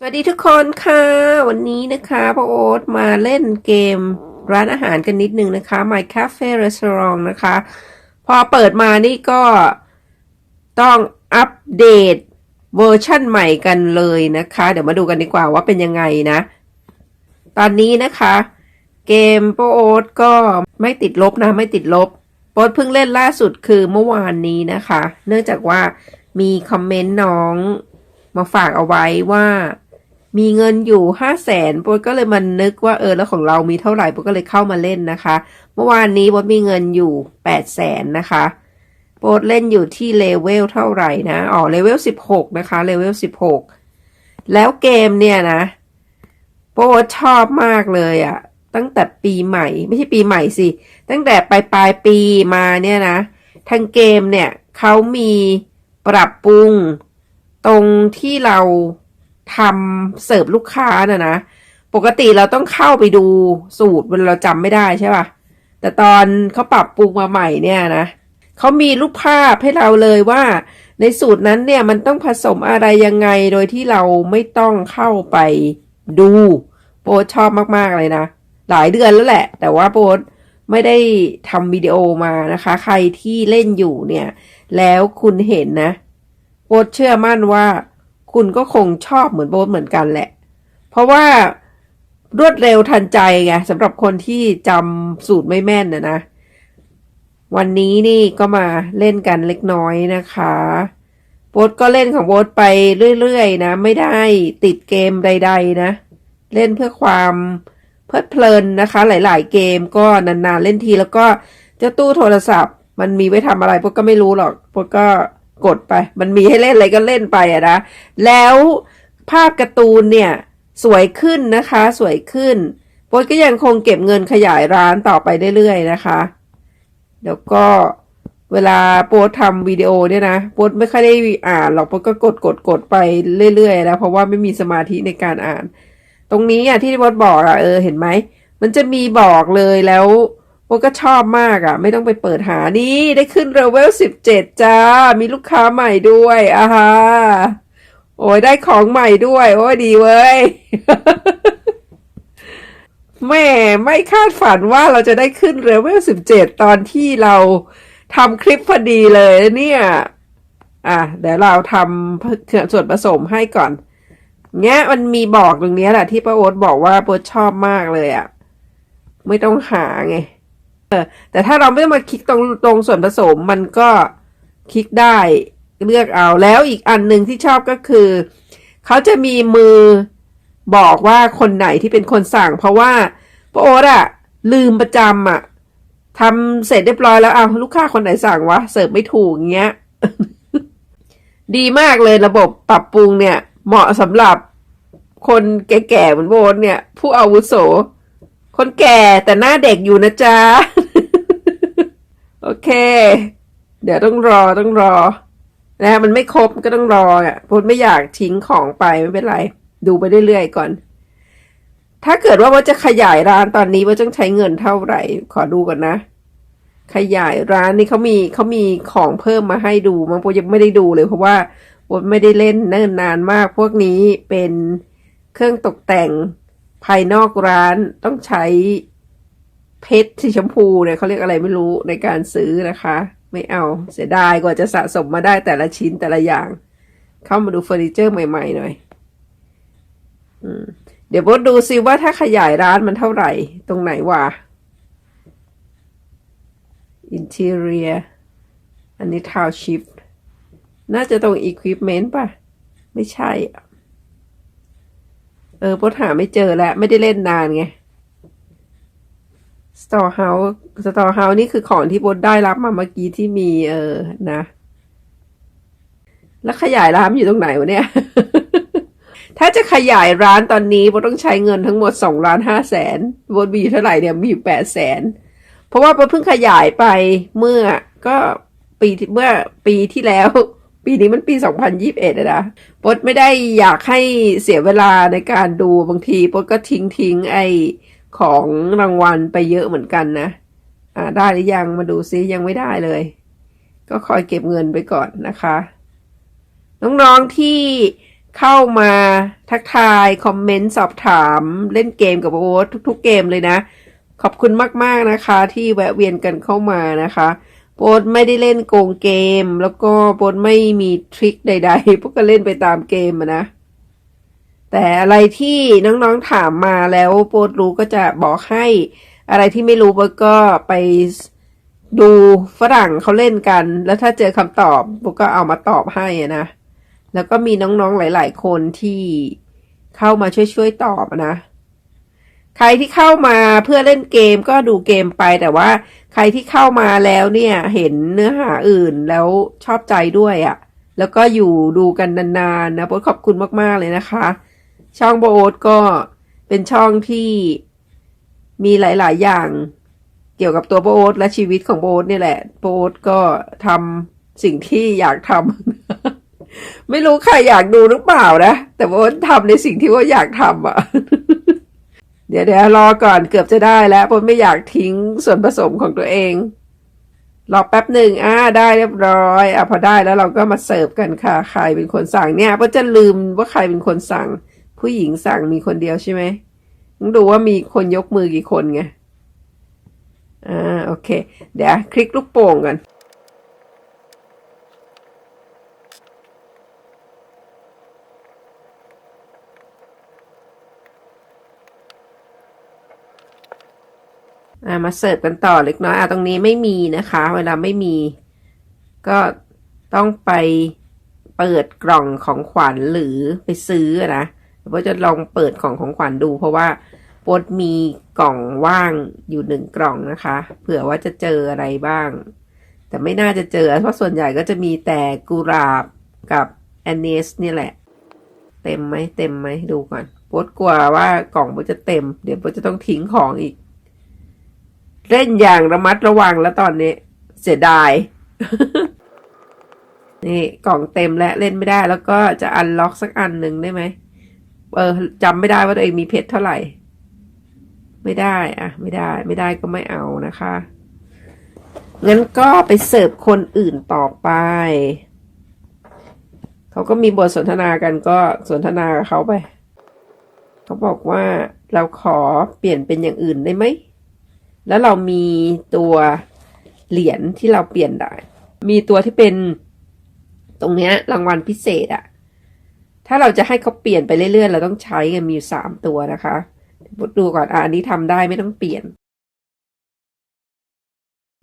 สวัสดีทุกคนค่ะ วันนี้นะคะพ่อโอ๊ตมาเล่นเกมร้านอาหารกันนิดนึงนะคะ My Cafe Restaurant นะคะ พอเปิดมานี่ก็ต้องอัปเดตเวอร์ชั่นใหม่กันเลยนะคะ เดี๋ยวมาดูกันดีกว่าว่าเป็นยังไงนะ ตอนนี้นะคะ เกมโปรโอ๊ตก็ไม่ติดลบนะ ไม่ติดลบโป๊ตเพิ่งเล่นล่าสุดคือเมื่อวานนี้นะคะ เนื่องจากว่ามีคอมเมนต์น้องมาฝากเอาไว้ว่า มีเงินอยู่ห้าแสนโป๊ตก็เลยมันนึกว่าเออแล้วของเรามีเท่าไหร่โป๊ตก็เลยเข้ามาเล่นนะคะ เมื่อวานนี้โป๊ตมีเงินอยู่แปดแสนนะคะโป๊ตเล่นอยู่ที่เลเวลเท่าไหร่นะอ๋อเลเวลสิบหกนะคะเลเวลสิบหกแล้วเกมเนี่ยนะโป๊ตชอบมากเลยอะตั้งแต่ปีใหม่ ไม่ใช่ปีใหม่สิ ตั้งแต่ปลายปลายปีมาเนี่ยนะทางเกมเนี่ยเขามีปรับปรุงตรงที่เรา ทำเสิร์ฟลูกค้าน่ะนะ ปกติเราต้องเข้าไปดูสูตรเวลาเราจำไม่ได้ใช่ป่ะ แต่ตอนเขาปรับปรุงมาใหม่เนี่ยนะเขามีรูปภาพให้เราเลยว่า ในสูตรนั้นเนี่ยมันต้องผสมอะไรยังไงโดยที่เราไม่ต้องเข้าไปดูโปรดชอบมากๆเลยนะ หลายเดือนแล้วแหละ แต่ว่าโปรดไม่ได้ทำวิดีโอมานะคะ ใครที่เล่นอยู่เนี่ย แล้วคุณเห็นนะโบทเชื่อมั่นว่า คุณก็คงชอบเหมือนโบทเหมือนกันแหละ เพราะว่ารวดเร็วทันใจไงสำหรับคนที่จำสูตรไม่แม่นนะนะ วันนี้นี่ก็มาเล่นกันเล็กน้อยนะคะโบทก็เล่นของโบทไปเรื่อยๆนะ ไม่ได้ติดเกมใด ๆ นะ เล่นเพื่อความเพลิดเพลินนะคะ หลายๆ เกมก็นานๆเล่นทีแล้วก็เจ้าตู้โทรศัพท์ มันมีไว้ทำอะไรพวกก็ไม่รู้หรอกพวกก็ กดไป มันมีให้เล่นอะไรก็เล่นไปอะนะ แล้วภาพการ์ตูนเนี่ย สวยขึ้นนะคะ สวยขึ้นโป๊ตก็ยังคงเก็บเงินขยายร้านต่อไปเรื่อยๆนะคะ แล้วก็เวลาโป๊ทำวิดีโอเนี่ยนะโป๊ไม่ค่อยได้อ่านหรอกโป๊ก็กดกดกดไปเรื่อยๆนะเพราะว่าไม่มีสมาธิในการอ่าน ตรงนี้อะที่โป๊บอกอะเออเห็นไหมมันจะมีบอกเลยแล้ว โป๊ตก็ชอบมากอะ ไม่ต้องไปเปิดหานี่ได้ขึ้นเลเวลสิบเจ็ดจ้า มีลูกค้าใหม่ด้วยอ่าฮะโอ้ยได้ของใหม่ด้วย โอ้ยดีเว้ยแม่ไม่คาดฝันว่าเราจะได้ขึ้นเลเวลสิบเจ็ดตอนที่เราทำคลิปพอดีเลยเนี่ย อะ เดี๋ยวเราทำส่วนผสมให้ก่อนเนี้ยมันมีบอกตรงนี้แหละที่ป้าโอ๊ตบอกว่าป้าโอ๊ตชอบมากเลยอะ่ะ ไม่ต้องหาไง เออแต่ถ้าเราไม่ต้องมาคลิกตรงตรงส่วนผสมมันก็คลิกได้เลือกเอาแล้วอีกอันหนึ่งที่ชอบก็คือ เขาจะมีมือบอกว่าคนไหนที่เป็นคนสั่ง เพราะว่าป้าโอ๊ตอะลืมประจำอะทำเสร็จเรียบร้อยแล้วเอาลูกค้าคนไหนสั่งวะเสิร์ฟไม่ถูกอย่างเงี้ย ดีมากเลยระบบปรับปรุงเนี่ย เหมาะสำหรับคนแก่ๆเหมือนโบนเนี่ย ผู้อาวุโส คนแก่แต่หน้าเด็กอยู่นะจ๊ะ โอเค เดี๋ยวต้องรอต้องรอ นะมันไม่ครบก็ต้องรออะโบนไม่อยากทิ้งของไปไม่เป็นไร ดูไปเรื่อยๆก่อน ถ้าเกิดว่าว่าจะขยายร้านตอนนี้ว่าต้องใช้เงินเท่าไหร่ ขอดูก่อนนะ ขยายร้านนี่เขามีเขามีของเพิ่มมาให้ดูมั้งโบยังไม่ได้ดูเลย เพราะว่าโบไม่ได้เล่นเนิ่นนานมาก พวกนี้เป็นเครื่องตกแต่ง ภายนอกร้านต้องใช้เพชรสีชมพูเนี่ยเขาเรียกอะไรไม่รู้ในการซื้อนะคะ ไม่เอาเสียดายกว่าจะสะสมมาได้แต่ละชิ้นแต่ละอย่าง เข้ามาดูเฟอร์นิเจอร์ใหม่ ๆ หน่อยอเดี๋ยวโบดูซิว่าถ้าขยายร้านมันเท่าไหร่ ตรงไหนวะ interior อันนี้ township น่าจะตรง equipment ป่ะ ไม่ใช่ เออโบทหาไม่เจอแล้ว ไม่ได้เล่นนานไง store house store house นี่คือของที่โบทได้รับมาเมื่อกี้ที่มีเออนะ แล้วขยายร้านอยู่ตรงไหนวะเนี่ย ถ้าจะขยายร้านตอนนี้โบทต้องใช้เงินทั้งหมดสองล้านห้าแสนโบทมีอยู่เท่าไหร่เนี่ยมีอยู่แปดแสนเพราะว่าโบทเพิ่งขยายไปเมื่อก็ปีเมื่อปีที่แล้ว ปีนี้มันปีสองพันยิบเอ็ดไม่ได้อยากให้เสียเวลาในการดูบางทีโบทก็ทิ้งทิ้งไอของรางวัลไปเยอะเหมือนกันนะ อ่าได้หรือยังมาดูซิยังไม่ได้เลย ก็คอยเก็บเงินไปก่อนนะคะ น้องๆที่เข้ามาทักทาย คอมเมนต์สอบถามเล่นเกมกับโอ๊ตทุก ๆ เกมเลยนะ ขอบคุณมากๆนะคะ ที่แวะเวียนกันเข้ามานะคะ โป๊ตไม่ได้เล่นโกงเกม แล้วก็โป๊ตไม่มีทริคใด ๆ พวกก็เล่นไปตามเกมนะ แต่อะไรที่น้องๆถามมาแล้วโป๊ตรู้ก็จะบอกให้ อะไรที่ไม่รู้โป๊ตก็ไปดูฝรั่งเขาเล่นกัน แล้วถ้าเจอคำตอบโป๊ตก็เอามาตอบให้นะ แล้วก็มีน้องๆหลาย ๆ คนที่เข้ามาช่วยๆตอบนะ ใครที่เข้ามาเพื่อเล่นเกมก็ดูเกมไปแต่ว่า ใครที่เข้ามาแล้วเนี่ยเห็นเนื้อหาอื่นแล้วชอบใจด้วยอะ่ะ แล้วก็อยู่ดูกันนานๆนะโบขอบคุณมากๆเลยนะคะ ช่องโบ๊ทก็เป็นช่องที่มีหลายๆ อย่างเกี่ยวกับตัวโบ๊ทและชีวิตของโบ๊ทเนี่ยแหละโบ๊ทก็ทำสิ่งที่อยากทำไม่รู้ใครอยากดูหรือเปล่านะ แต่โบ๊ททำในสิ่งที่ว่าอยากทำอะ เดี๋ยวเดี๋ยวรอก่อนเกือบจะได้แล้วเพราะไม่อยากทิ้งส่วนผสมของตัวเองรอแป๊บหนึ่งอ่าได้เรียบร้อยอะพอได้แล้วเราก็มาเสิร์ฟกันค่ะ ใครเป็นคนสั่งเนี่ยเพราะจะลืมว่าใครเป็นคนสั่ง ผู้หญิงสั่งมีคนเดียวใช่ไหมต้องดูว่ามีคนยกมือกี่คนไงอ่าโอเค เดี๋ยวคลิกลูกโป่งกัน มาเสิร์ฟกันต่อเล็กน้อยอะตรงนี้ไม่มีนะคะ เวลาไม่มี ก็ต้องไปเปิดกล่องของขวัญหรือไปซื้อนะโบทจะลองเปิดของของขวัญดู เพราะว่าโบทมีกล่องว่างอยู่หนึ่งกล่องนะคะ เผื่อว่าจะเจออะไรบ้าง แต่ไม่น่าจะเจอ เพราะส่วนใหญ่ก็จะมีแต่กุหลาบกับแอนเนสนี่แหละ เต็มไหมเต็มไหมดูก่อนโบทกลัวว่ากล่องโบทจะเต็ม เดี๋ยวโบทจะต้องทิ้งของอีก เล่นอย่างระมัดระวังแล้วตอนนี้ เสียดาย นี่กล่องเต็มแล้วเล่นไม่ได้แล้วก็จะอันล็อกสักอันหนึ่งได้ไหมเออจำไม่ได้ว่าตัวเองมีเพชรเท่าไหร่ ไม่ได้อะไม่ได้ ไม่ได้ก็ไม่เอานะคะงั้นก็ไปเสิร์ฟคนอื่นต่อไป เขาก็มีบทสนทนากันก็สนทนากับเขาไป เขาบอกว่าเราขอเปลี่ยนเป็นอย่างอื่นได้ไหม แล้วเรามีตัวเหรียญที่เราเปลี่ยนได้ มีตัวที่เป็นตรงเนี้ยรางวัลพิเศษอะถ้าเราจะให้เขาเปลี่ยนไปเรื่อยๆ เราต้องใช้กันมีอยู่สามตัวนะคะดูก่อนอะอันนี้ทำได้ไม่ต้องเปลี่ยน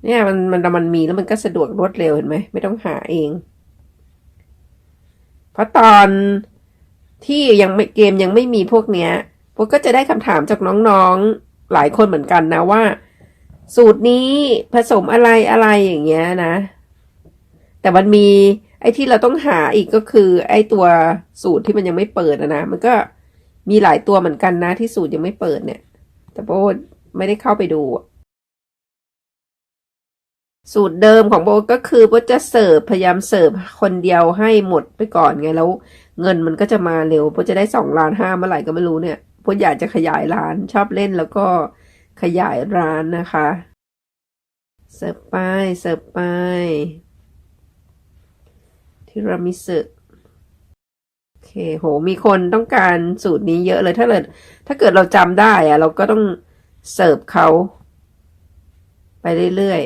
เนี่ยมันมันมันมีแล้วมันก็สะดวกรวดเร็วเห็นไหมไม่ต้องหาเอง เพราะตอนที่ยังไม่เกมยังไม่มีพวกเนี้ย พวกก็จะได้คำถามจากน้องๆหลายคนเหมือนกันนะว่า สูตรนี้ผสมอะไรอะไรอย่างเงี้ยนะ แต่มันมี ไอ้ที่เราต้องหาอีกก็คือ ไอ้ตัวสูตรที่มันยังไม่เปิดนะ มันก็มีหลายตัวเหมือนกันนะ ที่สูตรยังไม่เปิดเนี่ย แต่โบไม่ได้เข้าไปดู สูตรเดิมของโบก็คือโบจะเสิร์ฟพยายามเสิร์ฟคนเดียวให้หมดไปก่อนไงแล้ว เงินมันก็จะมาเร็วโบจะได้สองล้านห้าเมื่อไหร่ก็ไม่รู้เนี่ยโบอยากจะขยายร้านชอบเล่นแล้วก็ ขยายร้านนะคะ เสิร์ฟไป เสิร์ฟไป ทีรามิสุโอเค โห มีคนต้องการสูตรนี้เยอะเลย ถ้าเกิด ถ้าเกิดเราจำได้อะเราก็ต้องเสิร์ฟเขาไปเรื่อย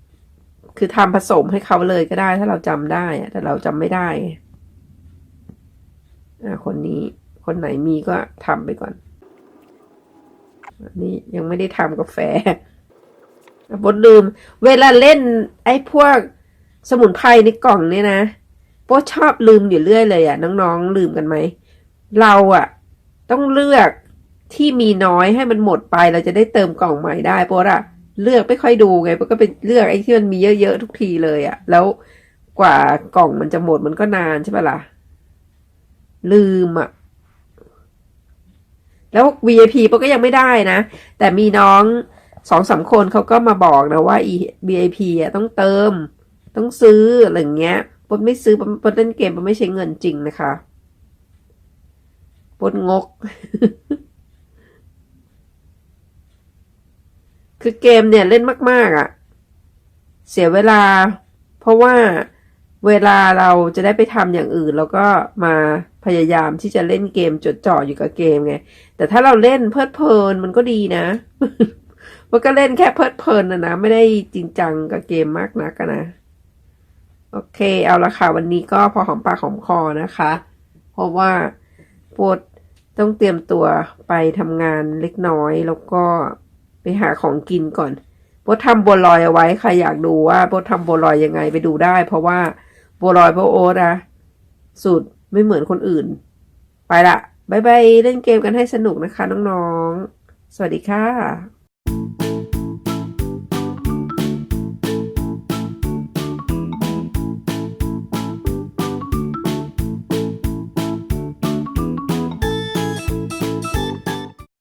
ๆ คือทำผสมให้เขาเลยก็ได้ ถ้าเราจำได้อะแต่เราจำไม่ได้ อ่า คนนี้ คนไหนมีก็ทำไปก่อน นนี้ยังไม่ได้ทำกาแฟบดลืม เวลาเล่น ไอ้พวกสมุนไพรในกล่องเนี่ยนะโป๊ชอบลืมอยู่เรื่อยเลยอะ่ะ น้องๆ ลืมกันไหม เราอะ่ะ ต้องเลือกที่มีน้อยให้มันหมดไปเราจะได้เติมกล่องใหม่ได้โป๊อะเลือกไม่ค่อยดูไงโป๊ก็ไปเลือกไอ้ที่มันมีเยอะๆทุกทีเลยอะ่ะ แล้วกว่ากล่องมันจะหมดมันก็นานใช่ปะล่ะ ลืมอะ่ะ แล้ว VIP ปก็ยังไม่ได้นะ แต่มีน้องสองสามคนเขาก็มาบอกนะว่า VIP อะต้องเติม ต้องซื้ออะไรเงี้ยปนไม่ซื้อปนเล่นเกมปนไม่ใช้เงินจริงนะคะปนงก คือเกมเนี่ยเล่นมาก ๆอะ เสียเวลา เพราะว่า เวลาเราจะได้ไปทำอย่างอื่น แล้วก็มาพยายามที่จะเล่นเกมจดจ่ออยู่กับเกมไง แต่ถ้าเราเล่นเพลิดเพลินมันก็ดีนะ มันก็เล่นแค่เพลิดเพลินนะนะ ไม่ได้จริงจังกับเกมมากนักนะ โอเคเอาละค่ะ วันนี้ก็พอหอมปากหอมคอนะคะ เพราะว่าปวดต้องเตรียมตัวไปทำงานเล็กน้อยแล้วก็ไปหาของกินก่อนโบททำบัวลอยเอาไว้ใครอยากดูว่าโบททำบัวลอยยังไงไปดูได้ เพราะว่า บัวลอยโบโอ๊ตอะสูตรไม่เหมือนคนอื่น ไปละบายบาย เล่นเกมกันให้สนุกนะคะ น้องๆ สวัสดีค่ะ